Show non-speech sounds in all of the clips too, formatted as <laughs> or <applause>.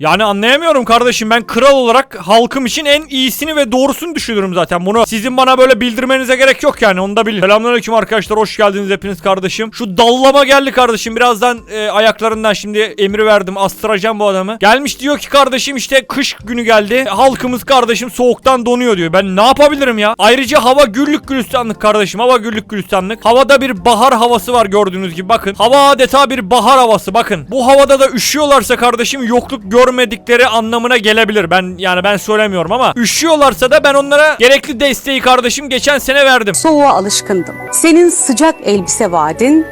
Yani anlayamıyorum kardeşim ben kral olarak halkım için en iyisini ve doğrusunu düşünürüm zaten bunu. Sizin bana böyle bildirmenize gerek yok yani onu da bilin. Selamünaleyküm arkadaşlar hoş geldiniz hepiniz kardeşim. Şu dallama geldi kardeşim birazdan e, ayaklarından şimdi emri verdim astıracağım bu adamı. Gelmiş diyor ki kardeşim işte kış günü geldi. Halkımız kardeşim soğuktan donuyor diyor. Ben ne yapabilirim ya? Ayrıca hava güllük gülistanlık kardeşim. Hava güllük gülistanlık. Havada bir bahar havası var gördüğünüz gibi bakın. Hava adeta bir bahar havası bakın. Bu havada da üşüyorlarsa kardeşim yokluk görmedikleri anlamına gelebilir. Ben yani ben söylemiyorum ama üşüyorlarsa da ben onlara gerekli desteği kardeşim geçen sene verdim. Soğuğa alışkındım. Senin sıcak elbise vaadin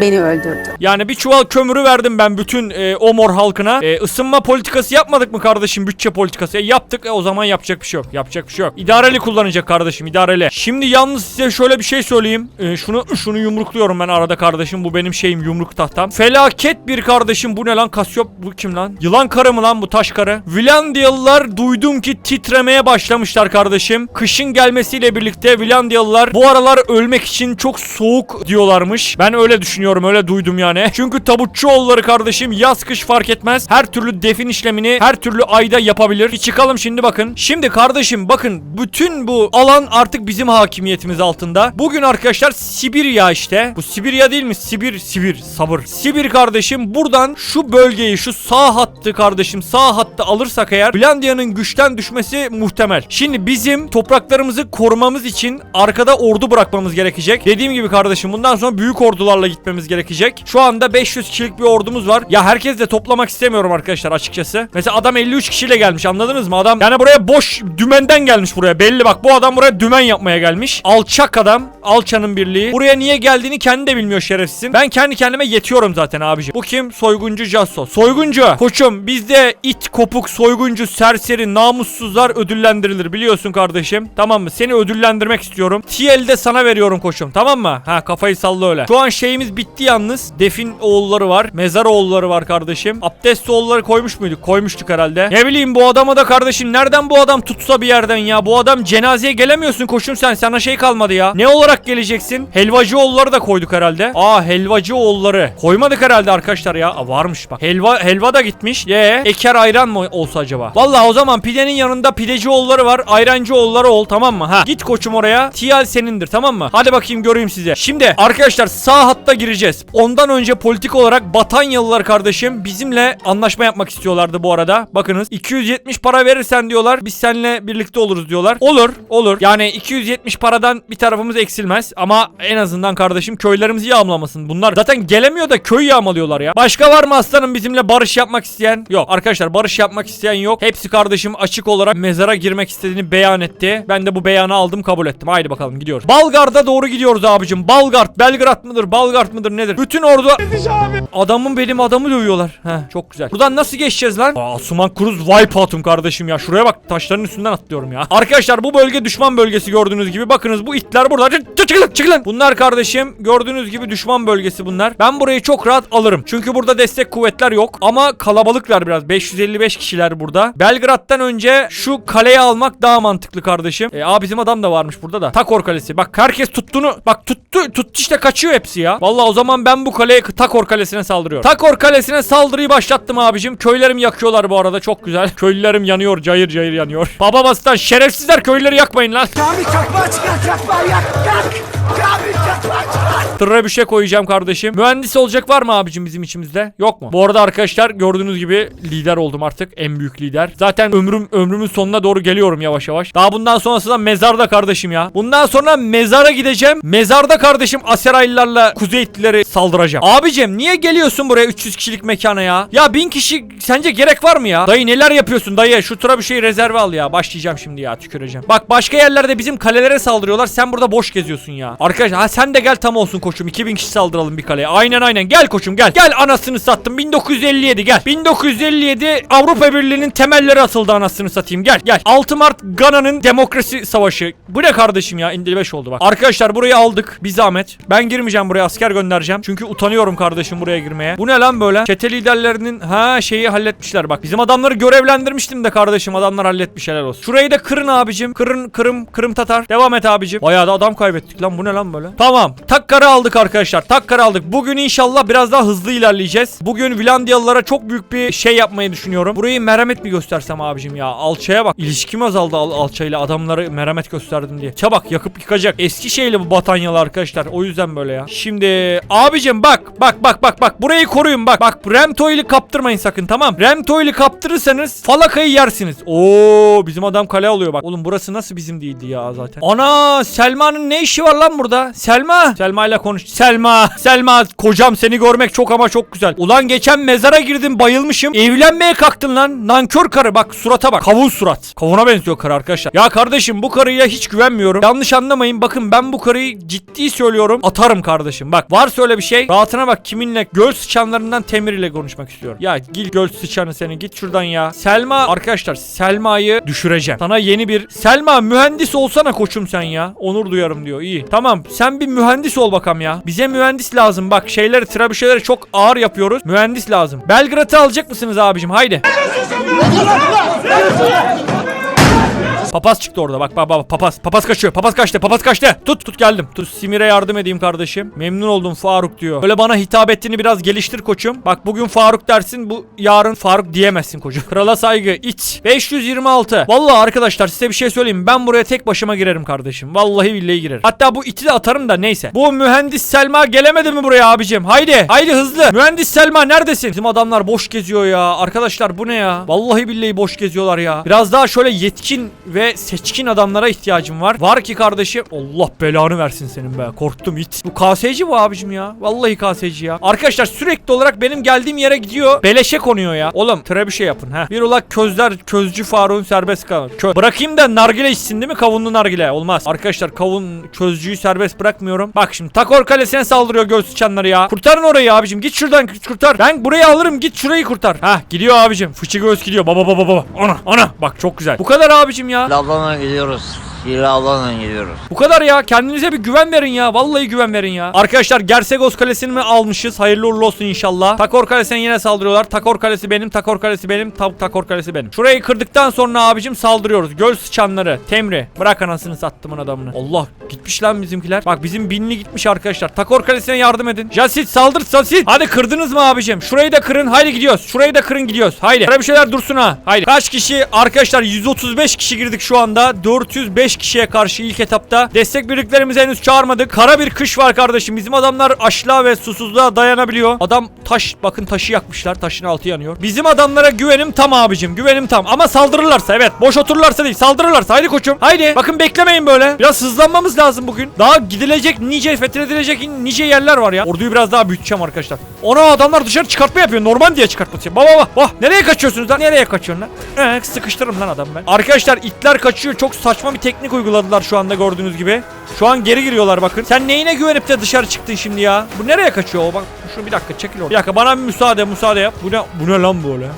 beni öldürdü. Yani bir çuval kömürü verdim ben bütün e, Omor halkına. E, ısınma politikası yapmadık mı kardeşim? Bütçe politikası. E, yaptık. E, o zaman yapacak bir şey yok. Yapacak bir şey yok. İdareli kullanacak kardeşim. idareli. Şimdi yalnız size şöyle bir şey söyleyeyim. E, şunu şunu yumrukluyorum ben arada kardeşim. Bu benim şeyim yumruk tahtam. Felaket bir kardeşim. Bu ne lan? Kasyop bu kim lan? Yılan karı mı lan bu taş karı? Vilandiyalılar duydum ki titremeye başlamışlar kardeşim. Kışın gelmesiyle birlikte Vilandiyalılar bu aralar ölmek için çok soğuk diyorlarmış. Ben öyle düşünüyorum öyle duydum yani. <laughs> Çünkü tabutçuoğulları kardeşim yaz kış fark etmez. Her türlü defin işlemini her türlü ayda yapabilir. Bir çıkalım şimdi bakın. Şimdi kardeşim bakın bütün bu alan artık bizim hakimiyetimiz altında. Bugün arkadaşlar Sibirya işte. Bu Sibirya değil mi? Sibir, Sibir, sabır. Sibir kardeşim buradan şu bölgeyi şu sağ hattı kardeşim sağ hattı alırsak eğer Finlandiya'nın güçten düşmesi muhtemel. Şimdi bizim topraklarımızı korumamız için arkada ordu bırakmamız gerekecek. Dediğim gibi kardeşim bundan sonra büyük ordularla gitmemiz gerekecek. Şu anda 500 kişilik bir ordumuz var. Ya herkes de toplamak istemiyorum arkadaşlar açıkçası. Mesela adam 53 kişiyle gelmiş anladınız mı? Adam yani buraya boş dümenden gelmiş buraya. Belli bak bu adam buraya dümen yapmaya gelmiş. Alçak adam. Alçanın birliği. Buraya niye geldiğini kendi de bilmiyor şerefsizin. Ben kendi kendime yetiyorum zaten abicim. Bu kim? Soyguncu Jasso. Soyguncu. Koçum bizde it kopuk soyguncu serseri namussuzlar ödüllendirilir biliyorsun kardeşim. Tamam mı? Seni ödüllendirmek istiyorum. TL'de sana veriyorum koçum. Tamam mı? Ha kafayı salla öyle. Şu an şeyimiz bitti yalnız. Defin oğulları var. Mezar oğulları var kardeşim. Abdest oğulları koymuş muyduk? Koymuştuk herhalde. Ne bileyim bu adama da kardeşim nereden bu adam tutsa bir yerden ya? Bu adam cenazeye gelemiyorsun koçum sen. Sana şey kalmadı ya. Ne olarak geleceksin? Helvacı oğulları da koyduk herhalde. Aa helvacı oğulları. Koymadık herhalde arkadaşlar ya. Aa, varmış bak. Helva helva da gitmiş. Ye. Eker ayran mı olsa acaba? Vallahi o zaman pidenin yanında pideci oğulları var. Ayrancı oğulları ol tamam mı? Ha. Git koçum oraya. TL senindir tamam mı? Hadi bakayım göreyim size. Şimdi arkadaşlar sağ hatta gireceğiz. Ondan önce politik olarak Batanyalılar kardeşim bizimle anlaşma yapmak istiyorlardı bu arada. Bakınız 270 para verirsen diyorlar biz seninle birlikte oluruz diyorlar. Olur olur. Yani 270 paradan bir tarafımız eksilmez ama en azından kardeşim köylerimizi yağmalamasın. Bunlar zaten gelemiyor da köy yağmalıyorlar ya. Başka var mı aslanım bizimle barış yapmak isteyen? Yok arkadaşlar barış yapmak isteyen yok. Hepsi kardeşim açık olarak mezara girmek istediğini beyan etti. Ben de bu beyanı aldım kabul ettim. Haydi bakalım gidiyoruz. Balgard'a doğru gidiyoruz abicim. Balgard, Belgrad mıdır, Balgard mıdır nedir? Bütün ordu... Adamın benim adamı dövüyorlar. Heh çok güzel. Buradan nasıl geçeceğiz lan? Aa, Asuman Cruz Wipeout'um kardeşim ya. Şuraya bak taşların üstünden atlıyorum ya. Arkadaşlar bu bölge düşman bölgesi gördüğünüz gibi. Bakınız bu itler burada. Çık- çık- Çıkın çıkın. Bunlar kardeşim gördüğünüz gibi düşman bölgesi bunlar. Ben burayı çok rahat alırım. Çünkü burada destek kuvvetler yok. Ama kalabalıklar biraz. 555 kişiler burada. Belgrad'dan önce şu kaleyi almak daha mantıklı kardeşim. E, aa bizim adam da varmış burada da. Takor Kalesi. Bak herkes tuttuğunu bak tuttu tuttu işte kaçıyor hepsi ya. Vallahi o zaman ben bu kaleye Takor Kalesi'ne saldırıyorum. Takor Kalesi'ne saldırıyı başlattım abicim. Köylerim yakıyorlar bu arada çok güzel. <laughs> Köylülerim yanıyor cayır cayır yanıyor. Baba bastan şerefsizler köyleri yakmayın lan. Abi çakma çıkar çakma yak yak. Tırra bir şey koyacağım kardeşim. Mühendis olacak var mı abicim bizim içimizde? Yok mu? Bu arada arkadaşlar gördüğünüz gibi lider oldum artık. En büyük lider. Zaten ömrüm ömrümün sonuna doğru geliyorum yavaş yavaş. Daha bundan sonrası da mezarda kardeşim ya. Bundan sonra mezara gideceğim. Mezarda kardeşim Aseraylılarla Kuzeyitlileri saldıracağım. Abicim niye geliyorsun buraya 300 kişilik mekana ya? Ya 1000 kişi sence gerek var mı ya? Dayı neler yapıyorsun dayı? Şu tura bir şey rezerve al ya. Başlayacağım şimdi ya tüküreceğim. Bak başka yerlerde bizim kalelere saldırıyorlar. Sen burada boş geziyorsun ya. Arkadaşlar ha sen de gel tam olsun koçum. 2000 kişi saldıralım bir kaleye. Aynen aynen. Gel koçum gel. Gel anasını sattım. 1957 gel. 1957 Avrupa Birliği'nin temelleri atıldı anasını satayım. Gel gel. 6 Mart Gana'nın demokrasi savaşı. Bu ne kardeşim ya? 55 oldu bak. Arkadaşlar burayı aldık. Bir zahmet. Ben girmeyeceğim buraya asker göndereceğim. Çünkü utanıyorum kardeşim buraya girmeye. Bu ne lan böyle? Çete liderlerinin ha şeyi halletmişler bak. Bizim adamları görevlendirmiştim de kardeşim. Adamlar halletmiş helal olsun. Şurayı da kırın abicim. Kırın kırım kırım tatar. Devam et abicim. Bayağı da adam kaybettik lan bu ne? Ne lan böyle? Tamam. Takkarı aldık arkadaşlar. Takkarı aldık. Bugün inşallah biraz daha hızlı ilerleyeceğiz. Bugün Vilandiyalılara çok büyük bir şey yapmayı düşünüyorum. Burayı merhamet mi göstersem abicim ya? Alçaya bak. İlişkim azaldı al alçayla. Adamlara merhamet gösterdim diye. Çabak yakıp yıkacak. Eski şeyle bu batanyalı arkadaşlar. O yüzden böyle ya. Şimdi abicim bak. Bak bak bak bak. Burayı koruyun bak. Bak Remtoil'i kaptırmayın sakın tamam. Remtoil'i kaptırırsanız falakayı yersiniz. Oo bizim adam kale alıyor bak. Oğlum burası nasıl bizim değildi ya zaten. Ana Selma'nın ne işi var lan burada? Selma. Selma ile konuş. Selma. Selma kocam seni görmek çok ama çok güzel. Ulan geçen mezara girdim bayılmışım. Evlenmeye kalktın lan. Nankör karı bak surata bak. Kavun surat. Kavuna benziyor karı arkadaşlar. Ya kardeşim bu karıya hiç güvenmiyorum. Yanlış anlamayın. Bakın ben bu karıyı ciddi söylüyorum. Atarım kardeşim. Bak varsa öyle bir şey. Rahatına bak kiminle göl sıçanlarından Temir ile konuşmak istiyorum. Ya gil göl sıçanı seni git şuradan ya. Selma arkadaşlar Selma'yı düşüreceğim. Sana yeni bir Selma mühendis olsana koçum sen ya. Onur duyarım diyor. İyi. Tamam sen bir mühendis ol bakalım ya. Bize mühendis lazım. Bak şeyleri trebüşeleri çok ağır yapıyoruz. Mühendis lazım. Belgrad'ı alacak mısınız abicim? Haydi. Papaz çıktı orada bak bak bak papaz. Papaz kaçıyor. Papaz kaçtı. Papaz kaçtı. Tut tut geldim. Tut Simir'e yardım edeyim kardeşim. Memnun oldum Faruk diyor. Böyle bana hitap ettiğini biraz geliştir koçum. Bak bugün Faruk dersin bu yarın Faruk diyemezsin koçum. <laughs> Krala saygı. İç. 526. Vallahi arkadaşlar size bir şey söyleyeyim. Ben buraya tek başıma girerim kardeşim. Vallahi billahi girerim. Hatta bu iti de atarım da neyse. Bu mühendis Selma gelemedi mi buraya abicim? Haydi. Haydi hızlı. Mühendis Selma neredesin? Bizim adamlar boş geziyor ya. Arkadaşlar bu ne ya? Vallahi billahi boş geziyorlar ya. Biraz daha şöyle yetkin ve seçkin adamlara ihtiyacım var. Var ki kardeşim. Allah belanı versin senin be. Korktum it. Bu KS'ci bu abicim ya. Vallahi KS'ci ya. Arkadaşlar sürekli olarak benim geldiğim yere gidiyor. Beleşe konuyor ya. Oğlum tıra bir şey yapın ha. Bir ulak közler közcü Faruk'un serbest kalın. Kö Bırakayım da nargile içsin değil mi? Kavunlu nargile. Olmaz. Arkadaşlar kavun közcüyü serbest bırakmıyorum. Bak şimdi Takor Kalesi'ne saldırıyor göl sıçanları ya. Kurtarın orayı abicim. Git şuradan kurtar. Ben burayı alırım. Git şurayı kurtar. Ha gidiyor abicim. Fıçı göz gidiyor. Baba baba baba. Ana ana. Bak çok güzel. Bu kadar abicim ya. Ablanla gidiyoruz. Hile ablanla gidiyoruz. Bu kadar ya. Kendinize bir güven verin ya. Vallahi güven verin ya. Arkadaşlar Gersegos Kalesi'ni mi almışız? Hayırlı uğurlu olsun inşallah. Takor Kalesi'ne yine saldırıyorlar. Takor Kalesi benim. Takor Kalesi benim. Ta Takor Kalesi benim. Şurayı kırdıktan sonra abicim saldırıyoruz. Göl sıçanları. Temri. Bırak anasını sattımın adamını. Allah. Gitmiş lan bizimkiler. Bak bizim binli gitmiş arkadaşlar. Takor Kalesi'ne yardım edin. Jasit saldır Jasit. Hadi kırdınız mı abicim? Şurayı da kırın. Haydi gidiyoruz. Şurayı da kırın gidiyoruz. Haydi. Şuraya bir şeyler dursun ha. Haydi. Kaç kişi? Arkadaşlar 135 kişi girdik şu anda. 405 kişiye karşı ilk etapta. Destek birliklerimizi henüz çağırmadık. Kara bir kış var kardeşim. Bizim adamlar açlığa ve susuzluğa dayanabiliyor. Adam taş bakın taşı yakmışlar. Taşın altı yanıyor. Bizim adamlara güvenim tam abicim. Güvenim tam. Ama saldırırlarsa evet. Boş otururlarsa değil. Saldırırlarsa. Haydi koçum. Haydi. Bakın beklemeyin böyle. Biraz hızlanmamız lazım bugün. Daha gidilecek nice fethedilecek nice yerler var ya. Orduyu biraz daha büyüteceğim arkadaşlar. Ona adamlar dışarı çıkartma yapıyor. Normal diye çıkartması. Baba baba. Vah. Nereye kaçıyorsunuz lan? Nereye kaçıyorsun lan? Ee, sıkıştırırım lan adam ben. Arkadaşlar itler kaçıyor. Çok saçma bir teknik uyguladılar şu anda gördüğünüz gibi. Şu an geri giriyorlar bakın. Sen neyine güvenip de dışarı çıktın şimdi ya? Bu nereye kaçıyor o? Bak şunu bir dakika çekil orada. Bir dakika bana bir müsaade müsaade yap. Bu ne, bu ne lan böyle?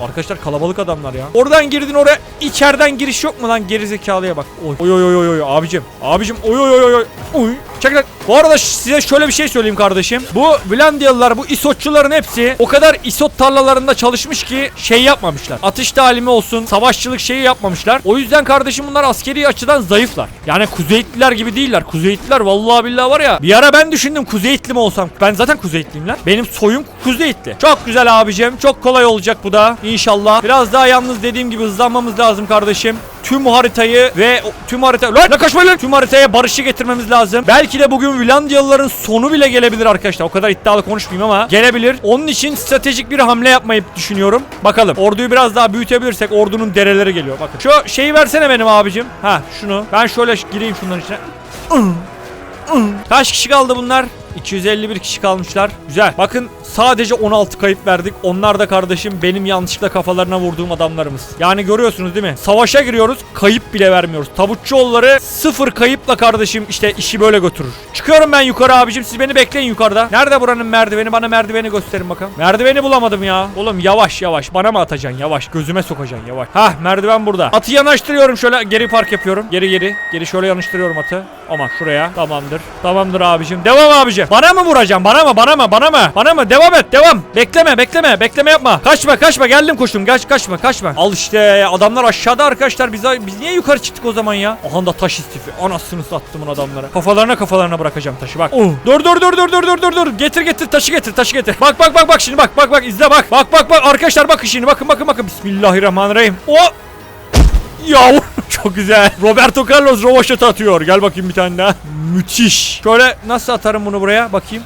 Arkadaşlar kalabalık adamlar ya. Oradan girdin oraya. içeriden giriş yok mu lan gerizekalıya bak. Oy oy oy oy oy abicim. Abicim oy oy oy oy. Oy. Çek lan. Bu arada size şöyle bir şey söyleyeyim kardeşim. Bu Vlandiyalılar bu isotçuların hepsi o kadar isot tarlalarında çalışmış ki şey yapmamışlar. Atış talimi olsun, savaşçılık şeyi yapmamışlar. O yüzden kardeşim bunlar askeri açıdan zayıflar. Yani Kuzeyitliler gibi değiller. Kuzeyitliler vallahi billahi var ya. Bir ara ben düşündüm Kuzeyitli mi olsam. Ben zaten Kuzeyitliyim lan. Benim soyum Kuzeyitli. Çok güzel abicim. Çok kolay olacak bu da. İnşallah. Biraz daha yalnız dediğim gibi hızlanmamız lazım kardeşim. Tüm haritayı ve tüm harita... Lan ne kaçmayın lan! Tüm haritaya barışı getirmemiz lazım. Belki de bugün Vilandiyalıların sonu bile gelebilir arkadaşlar. O kadar iddialı konuşmayayım ama gelebilir. Onun için stratejik bir hamle yapmayı düşünüyorum. Bakalım. Orduyu biraz daha büyütebilirsek ordunun dereleri geliyor. Bakın. Şu şeyi versene benim abicim. Ha şunu. Ben şöyle gireyim şunların içine. Kaç kişi kaldı bunlar? 251 kişi kalmışlar. Güzel. Bakın sadece 16 kayıp verdik. Onlar da kardeşim benim yanlışlıkla kafalarına vurduğum adamlarımız. Yani görüyorsunuz değil mi? Savaşa giriyoruz. Kayıp bile vermiyoruz. Tabutçuoğulları sıfır kayıpla kardeşim işte işi böyle götürür. Çıkıyorum ben yukarı abicim. Siz beni bekleyin yukarıda. Nerede buranın merdiveni? Bana merdiveni gösterin bakalım. Merdiveni bulamadım ya. Oğlum yavaş yavaş. Bana mı atacaksın? Yavaş. Gözüme sokacaksın yavaş. Hah merdiven burada. Atı yanaştırıyorum şöyle. Geri park yapıyorum. Geri geri. Geri şöyle yanaştırıyorum atı. Ama şuraya. Tamamdır. Tamamdır abicim. Devam abicim. Bana mı vuracağım? Bana mı? Bana mı? Bana mı? Bana mı? Devam devam et devam. Bekleme bekleme bekleme yapma. Kaçma kaçma geldim koştum kaç kaçma kaçma. Al işte adamlar aşağıda arkadaşlar biz, biz niye yukarı çıktık o zaman ya? Aha da taş istifi. Anasını sattımın adamlara. Kafalarına kafalarına bırakacağım taşı bak. Oh. Dur dur dur dur dur dur dur dur. Getir getir taşı getir taşı getir. Bak bak bak bak şimdi bak bak bak izle bak. Bak bak bak arkadaşlar bakın şimdi bakın bakın bakın. Bismillahirrahmanirrahim. O ya <laughs> çok güzel. Roberto Carlos rovaşat atıyor. Gel bakayım bir tane daha. Müthiş. Şöyle nasıl atarım bunu buraya bakayım.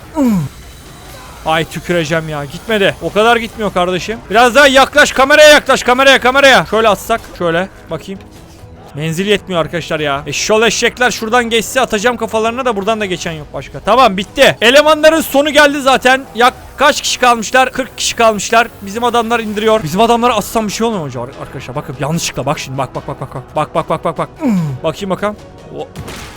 Ay tüküreceğim ya. Gitmedi. O kadar gitmiyor kardeşim. Biraz daha yaklaş kameraya yaklaş kameraya kameraya. Şöyle atsak. Şöyle bakayım. Menzil yetmiyor arkadaşlar ya. Eşşol eşekler şuradan geçse atacağım kafalarına da buradan da geçen yok başka. Tamam bitti. Elemanların sonu geldi zaten. Yak kaç kişi kalmışlar? 40 kişi kalmışlar. Bizim adamlar indiriyor. Bizim adamlara atsam bir şey olmuyor mu acaba arkadaşlar? Bakın yanlışlıkla bak şimdi bak bak bak bak bak. Bak bak bak bak bak. <clears throat> Bakayım bakalım. O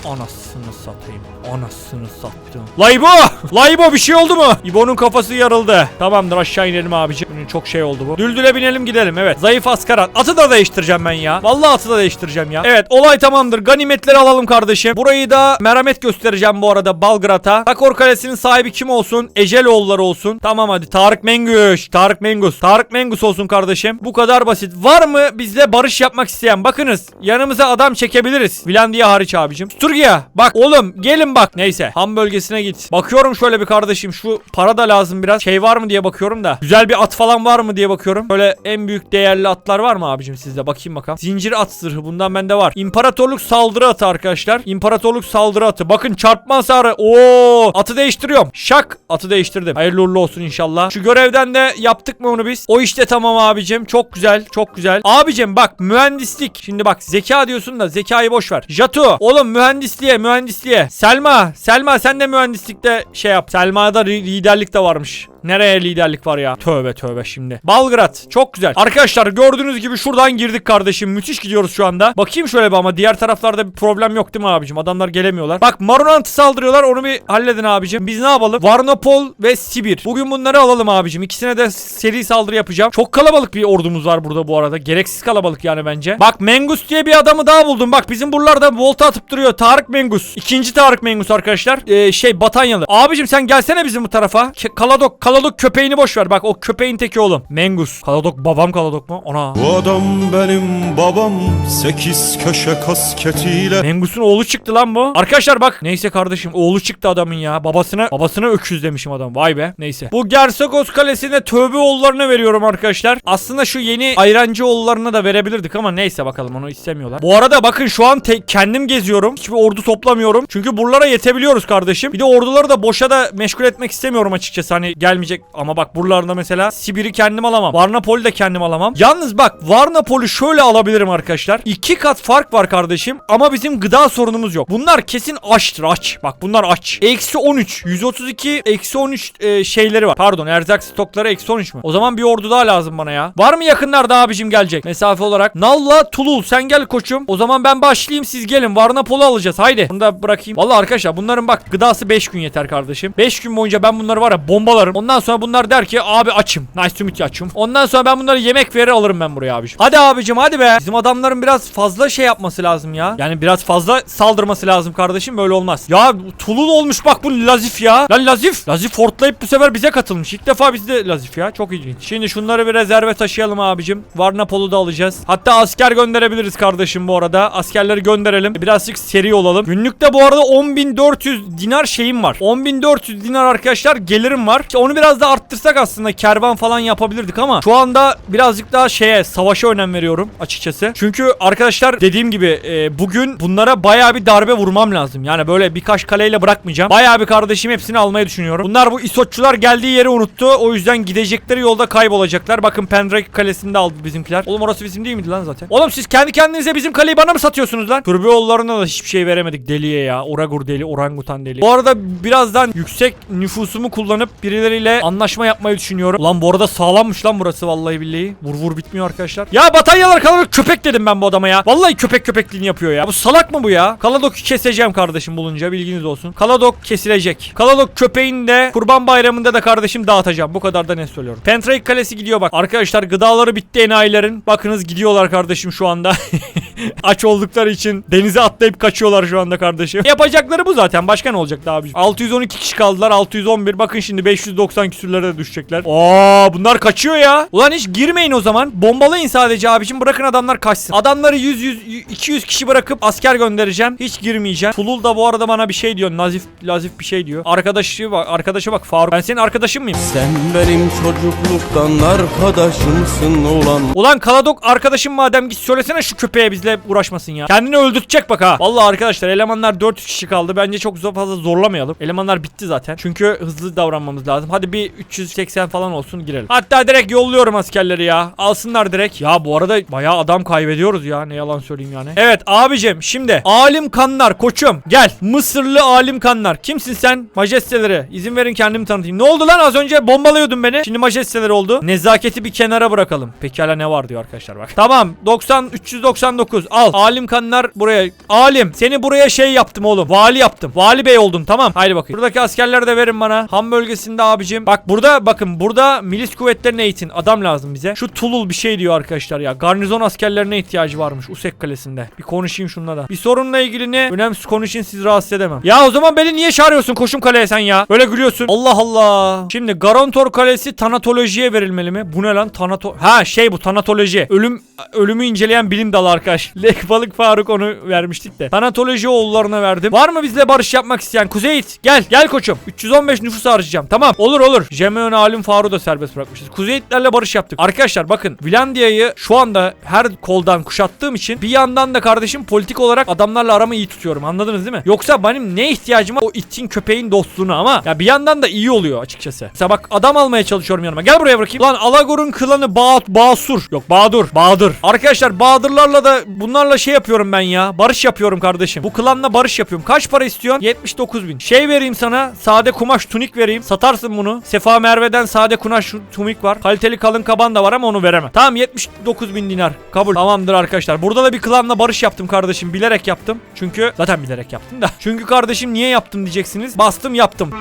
anasını satayım. Anasını sattım. La İbo! La İbo bir şey oldu mu? İbo'nun kafası yarıldı. Tamamdır aşağı inelim. Bunun Çok şey oldu bu. Düldüle binelim gidelim evet. Zayıf askaran. Atı da değiştireceğim ben ya. Vallahi atı da değiştireceğim ya. Evet olay tamamdır. Ganimetleri alalım kardeşim. Burayı da merhamet göstereceğim bu arada Balgrat'a. Takor Kalesi'nin sahibi kim olsun? Eceloğulları olsun. Tamam hadi Tarık Mengüş. Tarık Mengus. Tarık Mengus olsun kardeşim. Bu kadar basit. Var mı bizle barış yapmak isteyen? Bakınız yanımıza adam çekebiliriz. Vilandiya hariç abicim. Sturgia bak oğlum gelin bak. Neyse ham bölgesine git. Bakıyorum şöyle bir kardeşim şu para da lazım biraz. Şey var mı diye bakıyorum da. Güzel bir at falan var mı diye bakıyorum. Böyle en büyük değerli atlar var mı abicim sizde? Bakayım bakalım. Zincir at zırhı bundan bende var. İmparatorluk saldırı atı arkadaşlar. İmparatorluk saldırı atı. Bakın çarpma hasarı. Oo atı değiştiriyorum. Şak atı değiştirdim. Hayırlı uğurlu olsun inşallah. Şu görevden de yaptık mı onu biz? O işte tamam abicim. Çok güzel. Çok güzel. Abicim bak mühendislik. Şimdi bak zeka diyorsun da zekayı boş ver. Jatu oğlum mühendisliğe mühendisliğe. Selma Selma sen de mühendislikte şey yap. Selma'da liderlik de varmış. Nereye liderlik var ya? Tövbe tövbe şimdi. Balgrad çok güzel. Arkadaşlar gördüğünüz gibi şuradan girdik kardeşim. Müthiş gidiyoruz şu anda. Bakayım şöyle bir ama diğer taraflarda bir problem yok değil mi abicim? Adamlar gelemiyorlar. Bak Marunant'ı saldırıyorlar. Onu bir halledin abicim. Biz ne yapalım? Varnopol ve Sibir. Bugün bunları alalım abicim. İkisine de seri saldırı yapacağım. Çok kalabalık bir ordumuz var burada bu arada. Gereksiz kalabalık yani bence. Bak Mengus diye bir adamı daha buldum. Bak bizim buralarda volta atıp duruyor. Tarık Mengus. İkinci Tarık Mengus arkadaşlar. Ee, şey Batanyalı. Abicim sen gelsene bizim bu tarafa. Ke- Kaladok. Kaladok köpeğini boş ver. Bak o köpeğin teki oğlum. Mengus. Kaladok babam Kaladok mu? Ona. Bu adam benim babam Sekiz köşe kasketiyle Mengus'un oğlu çıktı lan bu. Arkadaşlar bak. Neyse kardeşim oğlu çıktı adamın ya. Babasına babasına öküz demişim adam. Vay be. Neyse. Bu Gersogos Kalesi'ne tövbe oğullarına veriyorum arkadaşlar. Aslında şu yeni ayrancı oğullarına da verebilirdik ama neyse bakalım onu istemiyorlar. Bu arada bakın şu an kendim geziyorum. Hiçbir ordu toplamıyorum. Çünkü buralara yetebiliyoruz kardeşim. Bir de orduları da boşa da meşgul etmek istemiyorum açıkçası. Hani gelmeyecek ama bak buralarda mesela Sibir'i kendim alamam. Varnapol'ü de kendim alamam. Yalnız bak Varnapol'ü şöyle alabilirim arkadaşlar. İki kat fark var kardeşim ama bizim gıda sorunumuz yok. Bunlar kesin açtır aç. Bak bunlar aç. Eksi 13. 132 eksi 13 e, şeyleri var. Pardon erzak stokları eksi 13 mü? O zaman bir ordu daha lazım bana ya. Var mı yakınlarda abicim gelecek mesafe olarak? Nalla Tulul sen gel koçum. O zaman ben başlayayım siz gelin. Varnapol'u alacağız. Haydi. Bunu da bırakayım. Vallahi arkadaşlar bunların bak gıdası 5 gün yeter kardeşim. 5 gün boyunca ben bunları var ya bombalarım. Ondan sonra bunlar der ki abi açım. Nice to meet you açım. Ondan sonra ben bunları yemek verir alırım ben buraya abicim. Hadi abicim hadi be. Bizim adamların biraz fazla şey yapması lazım ya. Yani biraz fazla saldırması lazım kardeşim. Böyle olmaz. Ya Tulul olmuş bak bu Lazif ya. Lan Lazif. Lazif fortlayıp bu sefer bize katılmış. İlk defa bizde Lazif ya. Çok ilginç. Şimdi şunları bir rezerve taşıyalım abicim. Varnapol'u da alacağız. Hatta asker gönderebiliriz kardeşim bu arada. Askerleri gönderelim. Birazcık seri olalım. Günlükte bu arada 10.400 dinar şeyim var. 10.400 dinar arkadaşlar gelirim var. İşte onu biraz da arttırsak aslında kervan falan yapabilirdik ama şu anda birazcık daha şeye savaşa önem veriyorum açıkçası. Çünkü arkadaşlar dediğim gibi e, bugün bunlara baya bir darbe vurmam lazım. Yani böyle birkaç kaleyle bırakmayacağım. Baya bir kardeşim hepsini almayı düşünüyorum. Bunlar bu İsotçular geldiği yeri unuttu. O yüzden gidecekleri yolda kaybolacaklar. Bakın Pendrake kalesini de aldı bizimkiler. Oğlum orası bizim değil miydi lan zaten? Oğlum siz kendi kendinize bizim kaleyi bana mı satıyorsunuz lan? Türbeoğullarına da hiçbir şey veremedik deliye ya. Oragur deli, orangutan deli. Bu arada birazdan yüksek nüfusumu kullanıp birileriyle anlaşma yapmayı düşünüyorum. Lan bu arada sağlammış lan burası vallahi billahi. Vur vur bitmiyor arkadaşlar. Ya bataryalar kalabalık köpek dedim ben bu adama ya. Vallahi köpek köpekliğini yapıyor ya. Bu salak mı bu ya? Kaladok'u keseceğim kardeşim bulunca bilginiz olsun. Kaladok kesilecek. Kaladok köpeğini de kurban bayramında da kardeşim dağıtacağım. Bu kadar da ne söylüyorum. Pentrake kalesi gidiyor bak. Arkadaşlar gıdaları bitti enayilerin. Bakınız gidiyorlar kardeşim şu anda. <laughs> Aç oldukları için denize atlayıp kaçıyorlar şu anda kardeşim. Yapacakları bu zaten. Başka ne olacak daha abicim? 612 kişi kaldılar. 611. Bakın şimdi 590 küsürlere de düşecekler. Aa bunlar kaçıyor ya. Ulan hiç girmeyin o zaman. Bombalayın sadece abicim. Bırakın adamlar kaçsın. Adamları 100 100 200 kişi bırakıp asker göndereceğim. Hiç girmeyeceğim. Tulul da bu arada bana bir şey diyor. Nazif lazif bir şey diyor. Arkadaşı bak arkadaşa bak Faruk. Ben senin arkadaşın mıyım? Sen benim çocukluktan arkadaşımsın ulan Ulan Kaladok arkadaşım madem git söylesene şu köpeğe bizle uğraşmasın ya. Kendini öldürtecek bak ha. Vallahi arkadaşlar elemanlar 400 kişi kaldı. Bence çok fazla zorlamayalım. Elemanlar bitti zaten. Çünkü hızlı davranmamız lazım. Hadi bir 380 falan olsun girelim. Hatta direkt yolluyorum askerleri ya. Alsınlar direkt. Ya bu arada bayağı adam kaybediyoruz ya. Ne yalan söyleyeyim yani. Evet abicim şimdi Alim Kanlar koçum gel. Mısırlı Alim Kanlar. Kimsin sen? Majesteleri. İzin verin kendimi tanıtayım. Ne oldu lan az önce bombalıyordun beni. Şimdi majesteleri oldu. Nezaketi bir kenara bırakalım. Pekala ne var diyor arkadaşlar bak. Tamam 90 399 al. Alim Kanlar buraya. Alim seni buraya şey yaptım oğlum. Vali yaptım. Vali bey oldun tamam. Haydi bakayım. Buradaki askerleri de verin bana. Ham bölgesinde abicim. Bak burada bakın burada milis kuvvetlerine eğitin. Adam lazım bize. Şu Tulul bir şey diyor arkadaşlar ya. Garnizon askerlerine ihtiyacı varmış Usek Kalesi'nde. Bir konuşayım şununla da. Bir sorunla ilgili ne? Önemsiz konuşun sizi rahatsız edemem. Ya o zaman beni niye çağırıyorsun koşum kaleye sen ya? Böyle gülüyorsun. Allah Allah. Şimdi Garantor Kalesi tanatolojiye verilmeli mi? Bu ne lan? Tanato... Ha şey bu tanatoloji. Ölüm ölümü inceleyen bilim dalı arkadaş. <laughs> Lek Balık Faruk onu vermiştik de. Tanatoloji oğullarına verdim. Var mı bizle barış yapmak isteyen? Kuzeyit gel. Gel koçum. 315 nüfus harcayacağım. Tamam. Olur olur. Jemeon Alim Faruk'u da serbest bırakmışız. Kuzeyitlerle barış yaptık. Arkadaşlar bakın. Vilandiya'yı şu anda her koldan kuşattığım için bir yandan da kardeşim politik olarak adamlarla aramı iyi tutuyorum. Anladınız değil mi? Yoksa benim ne ihtiyacım var? O itin köpeğin dostluğuna ama ya bir yandan da iyi oluyor açıkçası. Mesela bak adam almaya çalışıyorum yanıma. Gel buraya bırakayım. Lan Alagor'un klanı ba Basur. Yok Badur. Bahadır. Arkadaşlar Bahadırlarla da bunlarla şey yapıyorum ben ya. Barış yapıyorum kardeşim. Bu klanla barış yapıyorum. Kaç para istiyorsun? 79 bin. Şey vereyim sana. Sade kumaş tunik vereyim. Satarsın bunu. Sefa Merve'den sade kumaş tunik var. Kaliteli kalın kaban da var ama onu veremem. Tamam 79 bin dinar. Kabul. Tamamdır arkadaşlar. Burada da bir klanla barış yaptım kardeşim. Bilerek yaptım. Çünkü zaten bilerek yaptım da. Çünkü kardeşim niye yaptım diyeceksiniz. Bastım yaptım.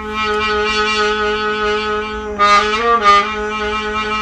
Thank you.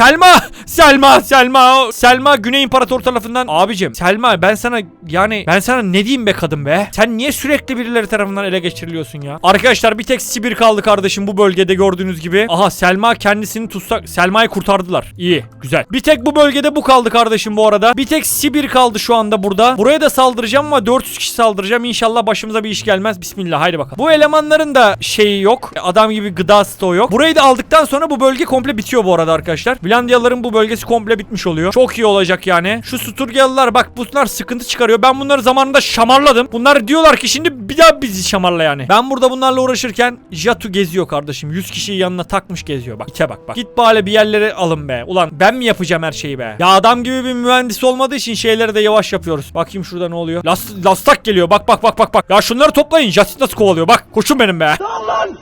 Selma! Selma! Selma! Selma Güney İmparator tarafından abicim Selma ben sana yani ben sana ne diyeyim be kadın be? Sen niye sürekli birileri tarafından ele geçiriliyorsun ya? Arkadaşlar bir tek Sibir kaldı kardeşim bu bölgede gördüğünüz gibi. Aha Selma kendisini tutsak Selma'yı kurtardılar. İyi, güzel. Bir tek bu bölgede bu kaldı kardeşim bu arada. Bir tek Sibir kaldı şu anda burada. Buraya da saldıracağım ama 400 kişi saldıracağım. İnşallah başımıza bir iş gelmez. Bismillah haydi bakalım. Bu elemanların da şeyi yok. Adam gibi gıda stoğu yok. Burayı da aldıktan sonra bu bölge komple bitiyor bu arada arkadaşlar. Vilandyalıların bu bölgesi komple bitmiş oluyor. Çok iyi olacak yani. Şu Sturgyalılar bak bunlar sıkıntı çıkarıyor. Ben bunları zamanında şamarladım. Bunlar diyorlar ki şimdi bir daha bizi şamarla yani. Ben burada bunlarla uğraşırken Jatu geziyor kardeşim. 100 kişiyi yanına takmış geziyor. Bak ite bak bak. Git bari bir yerlere alın be. Ulan ben mi yapacağım her şeyi be? Ya adam gibi bir mühendis olmadığı için şeyleri de yavaş yapıyoruz. Bakayım şurada ne oluyor? Las lastak geliyor. Bak bak bak bak bak. Ya şunları toplayın. Jasit nasıl kovalıyor? Bak koşun benim be.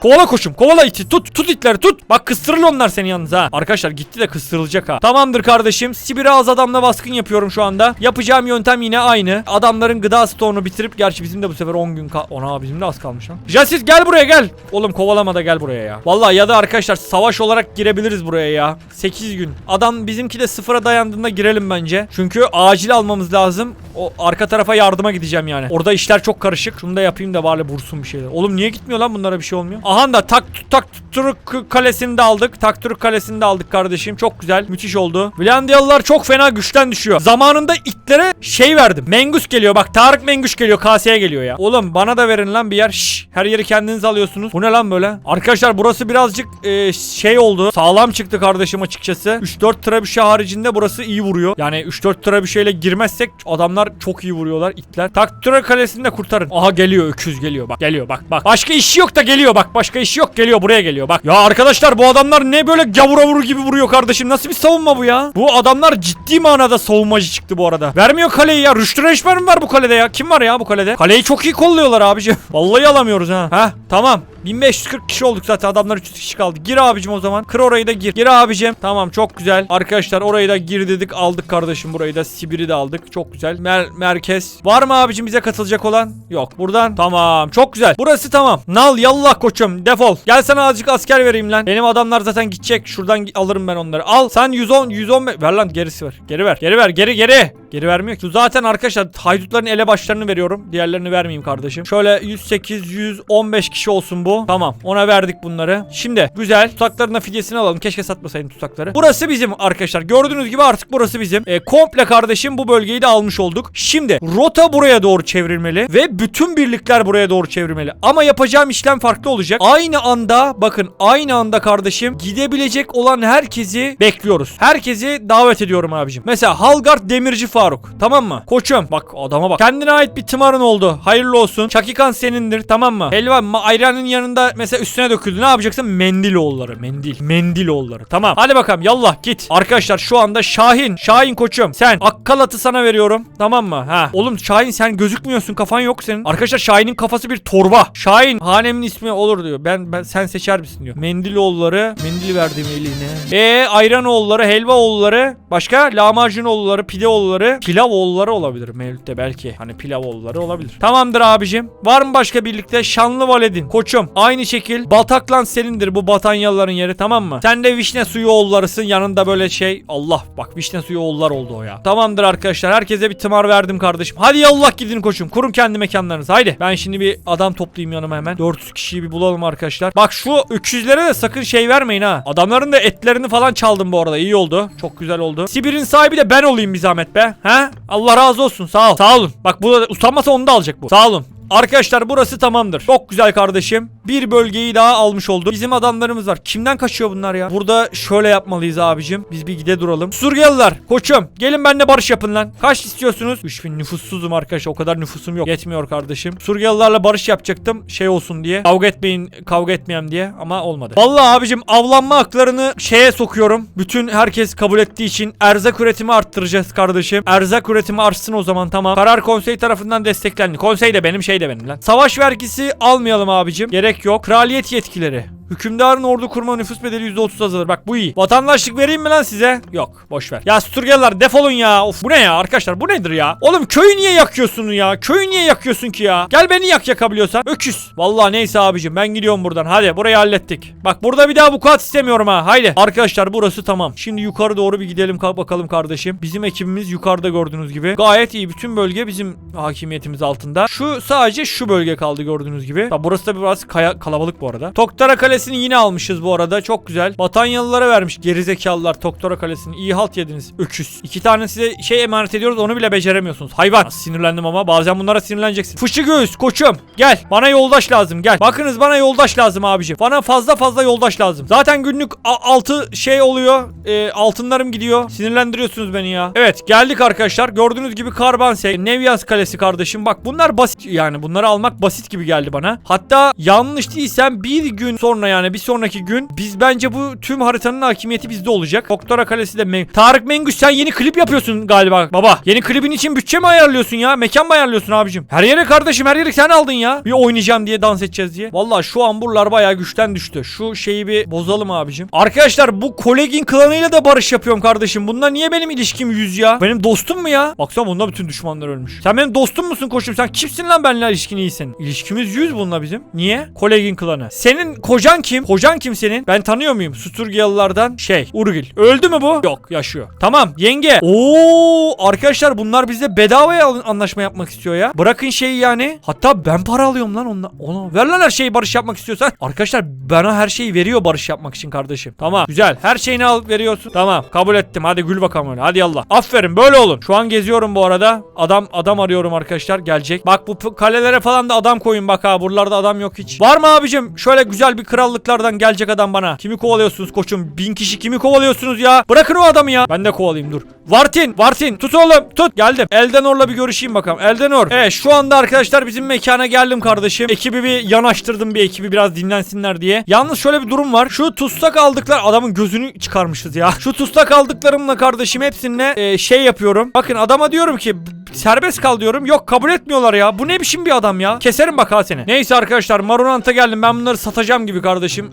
Kovala koşum. Kovala iti. Tut. Tut itleri tut. Bak kıstırıl onlar senin yalnız ha. Arkadaşlar gitti de kıstırılacak ha. Tamamdır kardeşim. Sibir'e az adamla baskın yapıyorum şu anda. Yapacağım yöntem yine aynı. Adamların gıda stoğunu bitirip gerçi bizim de bu sefer 10 gün kal... Ona bizim de az kalmış lan. Jasit gel buraya gel. Oğlum kovalama da gel buraya ya. Vallahi ya da arkadaşlar savaş olarak girebiliriz buraya ya. 8 gün. Adam bizimki de sıfıra dayandığında girelim bence. Çünkü acil almamız lazım. O arka tarafa yardıma gideceğim yani. Orada işler çok karışık. Şunu da yapayım da bari vursun bir şeyler. Oğlum niye gitmiyor lan bunlara bir şey olmuyor? Aha da tak tak Turuk kalesini de aldık. Tak Turuk kalesini de aldık kardeşim. Çok güzel. Müthiş oldu. Vilandyalılar çok fena güçten düşüyor. Zamanında itlere şey verdim. Mengus geliyor. Bak Tarık Mengus geliyor. Kaseye geliyor ya. Oğlum bana da verin lan bir yer. Şşş. Her yeri kendiniz alıyorsunuz. Bu ne lan böyle? Arkadaşlar burası birazcık e, şey oldu. Sağlam çıktı kardeşim açıkçası. 3-4 trebüşe haricinde burası iyi vuruyor. Yani 3-4 trebüşeyle girmezsek adamlar çok iyi vuruyorlar itler. Taktura kalesini de kurtarın. Aha geliyor öküz geliyor bak. Geliyor bak bak. Başka işi yok da geliyor bak. Başka işi yok geliyor buraya geliyor bak. Ya arkadaşlar bu adamlar ne böyle gavura vurur gibi vuruyor kardeşim. Nasıl bir savunma bu ya? Bu adamlar ciddi manada savunmacı çıktı bu arada. Vermiyor kaleyi ya. Rüştü Reşmer mi var bu kalede ya? Kim var ya bu kalede? Kaleyi çok iyi kolluyorlar abici. <laughs> Vallahi alamıyoruz ha. Ha tamam. 1540 kişi olduk zaten adamlar 300 kişi kaldı. Gir abicim o zaman. Kır orayı da gir. Gir abicim. Tamam çok güzel. Arkadaşlar orayı da gir dedik aldık kardeşim burayı da. Sibir'i de aldık. Çok güzel. Mer- merkez. Var mı abicim bize katılacak olan? Yok. Buradan. Tamam. Çok güzel. Burası tamam. Nal yallah koçum. Defol. Gel sana azıcık asker vereyim lan. Benim adamlar zaten gidecek. Şuradan alırım ben onları. Al. Sen 110 110 ver lan gerisi ver. Geri ver. Geri ver. Geri geri. Geri vermiyor ki. Zaten arkadaşlar haydutların ele başlarını veriyorum. Diğerlerini vermeyeyim kardeşim. Şöyle 108 115 kişi olsun bu. Tamam. Ona verdik bunları. Şimdi güzel. Tutaklarına fidyesini alalım. Keşke satmasaydım tutakları. Burası bizim arkadaşlar. Gördüğünüz gibi artık burası bizim. E, komple kardeşim bu bölgeyi de almış olduk. Şimdi rota buraya doğru çevrilmeli ve bütün birlikler buraya doğru çevrilmeli. Ama yapacağım işlem farklı olacak. Aynı anda bakın aynı anda kardeşim gidebilecek olan herkesi bekliyoruz. Herkesi davet ediyorum abicim. Mesela Halgard Demirci Faruk. Tamam mı? Koçum bak adama bak. Kendine ait bir tımarın oldu. Hayırlı olsun. Çakikan senindir tamam mı? Helva ayranın yanında mesela üstüne döküldü. Ne yapacaksın? Mendiloğulları. Mendil. Mendiloğulları. Tamam. Hadi bakalım yallah git. Arkadaşlar şu anda Şahin. Şahin koçum. Sen Akkalat'ı sana veriyorum. Tamam mı? Ha. Oğlum Şahin sen gözükmüyorsun. Kafan yok senin. Arkadaşlar Şahin'in kafası bir torba. Şahin hanemin ismi olur diyor. Ben ben sen seçer misin diyor. Mendiloğulları. Mendil verdim eline. E Ayranoğulları, Helvaoğulları, başka Lahmacunoğulları, Pideoğulları, Pilavoğulları olabilir Mevlüt'te belki. Hani Pilavoğulları olabilir. Tamamdır abicim. Var mı başka birlikte? Şanlı Valedin. Koçum. Aynı şekil. Bataklan senindir bu Batanyalıların yeri tamam mı? Sen de Vişne suyu oğullarısın. Yanında böyle şey. Allah bak Vişne suyu oğullar oldu o ya. Tamamdır arkadaşlar. Herkese bir tımar verdim kardeşim. Hadi yallah gidin koçum. Kurun kendi mekanlarınızı. Haydi. Ben şimdi bir adam toplayayım yanıma hemen. 400 kişiyi bir bulalım arkadaşlar. Bak şu öküzlere de sakın şey vermeyin ha. Adamların da etlerini falan çaldım bu arada. İyi oldu. Çok güzel oldu. Sibir'in sahibi de ben olayım bir zahmet be. Ha? Allah razı olsun. Sağ ol. Sağ olun. Bak bu da utanmasa onu da alacak bu. Sağ olun. Arkadaşlar burası tamamdır. Çok güzel kardeşim. Bir bölgeyi daha almış olduk. Bizim adamlarımız var. Kimden kaçıyor bunlar ya? Burada şöyle yapmalıyız abicim. Biz bir gide duralım. Suriyeliler koçum gelin benimle barış yapın lan. Kaç istiyorsunuz? 3000 nüfussuzum arkadaşlar. O kadar nüfusum yok. Yetmiyor kardeşim. Suriyelilerle barış yapacaktım. Şey olsun diye. Kavga etmeyin, kavga etmeyeyim diye ama olmadı. Vallahi abicim avlanma haklarını şeye sokuyorum. Bütün herkes kabul ettiği için erzak üretimi arttıracağız kardeşim. Erzak üretimi artsın o zaman tamam. Karar konsey tarafından desteklendi. Konsey de benim şey de benim lan. Savaş vergisi almayalım abicim. Gerek yok. Kraliyet yetkileri. Hükümdarın ordu kurma nüfus bedeli %30 azalır. Bak bu iyi. Vatandaşlık vereyim mi lan size? Yok. Boş ver. Ya Sturgeller defolun ya. Of bu ne ya arkadaşlar bu nedir ya? Oğlum köyü niye yakıyorsun ya? Köyü niye yakıyorsun ki ya? Gel beni yak yakabiliyorsan. Öküz. Vallahi neyse abicim ben gidiyorum buradan. Hadi burayı hallettik. Bak burada bir daha bu kat istemiyorum ha. Haydi. Arkadaşlar burası tamam. Şimdi yukarı doğru bir gidelim ka- bakalım kardeşim. Bizim ekibimiz yukarıda gördüğünüz gibi. Gayet iyi. Bütün bölge bizim hakimiyetimiz altında. Şu sadece şu bölge kaldı gördüğünüz gibi. Tabi burası da biraz kaya, kalabalık bu arada. Toktara Kalesi'ni yine almışız bu arada. Çok güzel. Batanyalılara vermiş gerizekalılar Toktara Kalesi'ni. İyi halt yediniz. Öküz. İki tane size şey emanet ediyoruz onu bile beceremiyorsunuz. Hayvan. Sinirlendim ama bazen bunlara sinirleneceksin. Fışı göğüs koçum. Gel. Bana yoldaş lazım gel. Bakınız bana yoldaş lazım abicim. Bana fazla fazla yoldaş lazım. Zaten günlük altı şey oluyor. E, altınlarım gidiyor. Sinirlendiriyorsunuz beni ya. Evet geldik arkadaşlar. Gördüğünüz gibi Karbanse, Nevyas Kalesi kardeşim. Bak bunlar basit yani bunları almak basit gibi geldi bana. Hatta yanlış değilsem bir gün sonra yani bir sonraki gün biz bence bu tüm haritanın hakimiyeti bizde olacak. Doktora Kalesi de Men- Tarık Mengüs sen yeni klip yapıyorsun galiba baba. Yeni klibin için bütçe mi ayarlıyorsun ya? Mekan mı ayarlıyorsun abicim? Her yere kardeşim her yere sen aldın ya. Bir oynayacağım diye dans edeceğiz diye. Vallahi şu an bayağı güçten düştü. Şu şeyi bir bozalım abicim. Arkadaşlar bu Kolegin klanıyla da barış yapıyorum kardeşim. Bunlar niye benim ilişkim yüz ya? Benim dostum mu ya? Baksana bunda bütün düşmanlar ölmüş. Sen benim dostum musun koçum? Sen kimsin lan benimle ilişkin iyisin? İlişkimiz yüz bununla bizim. Niye? Kolegin klanı. Senin kocan kim? Kocan kim senin? Ben tanıyor muyum? Suturgyalılardan şey. Urgil. Öldü mü bu? Yok yaşıyor. Tamam yenge. Oo arkadaşlar bunlar bize bedavaya anlaşma yapmak istiyor ya. Bırakın şeyi yani. Hatta ben para alıyorum lan onunla. Ona ver lan her şeyi barış yapmak istiyorsan. Arkadaşlar bana her şeyi veriyor barış yapmak için kardeşim. Tamam güzel. Her şeyini al veriyorsun. Tamam kabul ettim. Hadi gül bakalım öyle. Hadi yallah. Aferin böyle olun. Şu an geziyorum bu arada. Adam adam arıyorum arkadaşlar. Gelecek. Bak bu kalelere falan da adam koyun bak ha. Buralarda adam yok hiç. Var mı abicim? Şöyle güzel bir krallıklardan gelecek adam bana. Kimi kovalıyorsunuz koçum? Bin kişi kimi kovalıyorsunuz ya? Bırakın o adamı ya. Ben de kovalayayım dur. Vartin, Vartin tut oğlum tut. Geldim. Eldenor'la bir görüşeyim bakalım. Eldenor. Evet şu anda arkadaşlar bizim mekana geldim kardeşim. Ekibi bir yanaştırdım bir ekibi biraz dinlensinler diye. Yalnız şöyle bir durum var. Şu tutsak aldıklar adamın gözünü çıkarmışız ya. Şu tutsak aldıklarımla kardeşim hepsine e, şey yapıyorum. Bakın adama diyorum ki serbest kal diyorum. Yok kabul etmiyorlar ya. Bu ne biçim bir adam ya? Keserim bak ha seni. Neyse arkadaşlar Marunant'a geldim. Ben bunları satacağım gibi.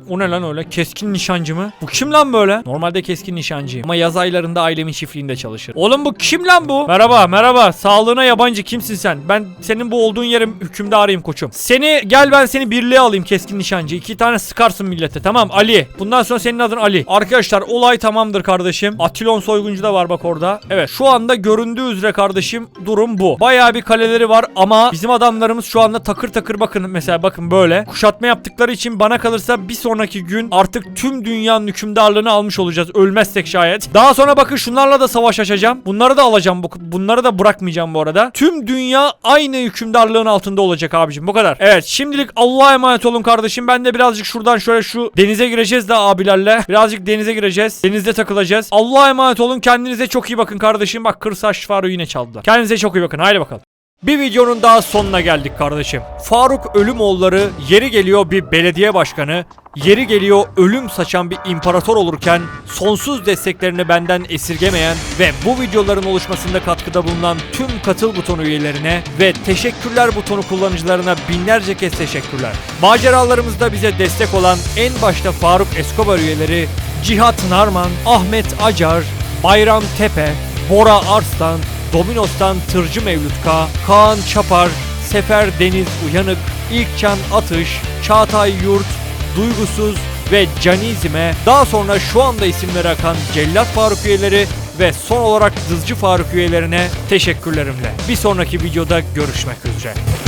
O ne lan öyle? Keskin nişancı mı? Bu kim lan böyle? Normalde keskin nişancıyım. Ama yaz aylarında ailemin çiftliğinde çalışır. Oğlum bu kim lan bu? Merhaba merhaba. Sağlığına yabancı kimsin sen? Ben senin bu olduğun yerim hükümdarıyım koçum. Seni gel ben seni birliğe alayım keskin nişancı. İki tane sıkarsın millete tamam Ali. Bundan sonra senin adın Ali. Arkadaşlar olay tamamdır kardeşim. Atilon soyguncu da var bak orada. Evet şu anda göründüğü üzere kardeşim durum bu. Bayağı bir kaleleri var ama bizim adamlarımız şu anda takır takır bakın mesela bakın böyle. Kuşatma yaptıkları için bana kalırsa bir sonraki gün artık tüm dünyanın hükümdarlığını almış olacağız. Ölmezsek şayet. Daha sonra bakın şunlarla da savaş açacağım. Bunları da alacağım. Bu, bunları da bırakmayacağım bu arada. Tüm dünya aynı hükümdarlığın altında olacak abicim. Bu kadar. Evet şimdilik Allah'a emanet olun kardeşim. Ben de birazcık şuradan şöyle şu denize gireceğiz de abilerle. Birazcık denize gireceğiz. Denizde takılacağız. Allah'a emanet olun. Kendinize çok iyi bakın kardeşim. Bak Kırsaç Faruk'u yine çaldılar. Kendinize çok iyi bakın. Haydi bakalım. Bir videonun daha sonuna geldik kardeşim. Faruk Ölümoğulları yeri geliyor bir belediye başkanı, yeri geliyor ölüm saçan bir imparator olurken sonsuz desteklerini benden esirgemeyen ve bu videoların oluşmasında katkıda bulunan tüm katıl butonu üyelerine ve teşekkürler butonu kullanıcılarına binlerce kez teşekkürler. Maceralarımızda bize destek olan en başta Faruk Escobar üyeleri Cihat Narman, Ahmet Acar, Bayram Tepe, Bora Arslan, Dominos'tan Tırcı Mevlüt K, Kaan Çapar, Sefer Deniz Uyanık, İlkcan Atış, Çağatay Yurt, Duygusuz ve Canizime, daha sonra şu anda isimleri akan Cellat Faruk üyeleri ve son olarak Dızcı Faruk üyelerine teşekkürlerimle. Bir sonraki videoda görüşmek üzere.